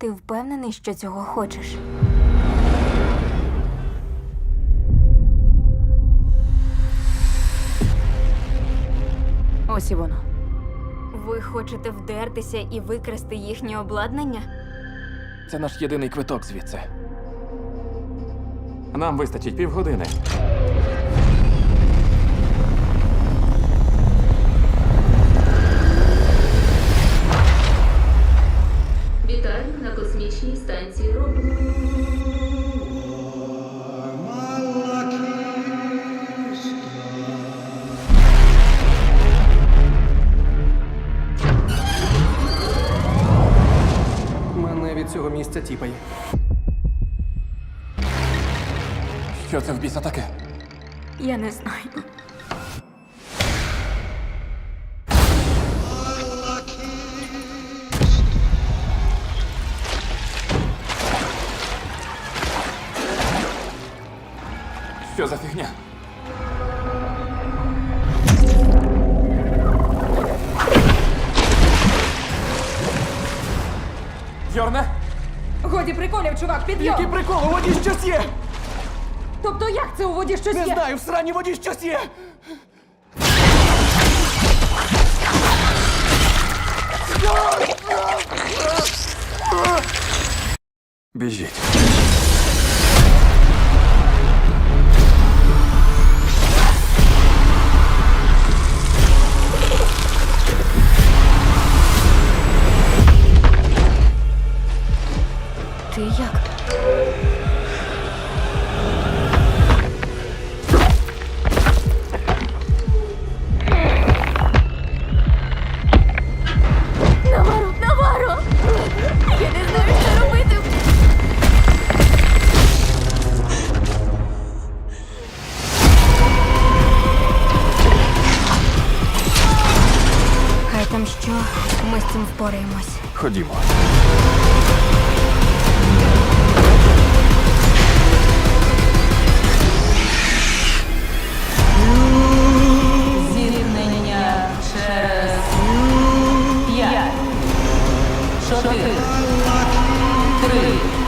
Ти впевнений, що цього хочеш? Ось і воно. Ви хочете вдертися і викрасти їхнє обладнання? Це наш єдиний квиток звідси. Нам вистачить півгодини. Цього місця тіпає. Що це в біса таке? Я не знаю. Що за фігня? Годі приколів, чувак, підйом! Який прикол, у воді щось є! Тобто як це у воді щось Не є? знаю, в сраній воді щось є! Біжіть. Ти як? Наваро, Наваро! Я не знаю, що робити. Хай там що, ми з цим впораємось. Ходімо. шаги. Три.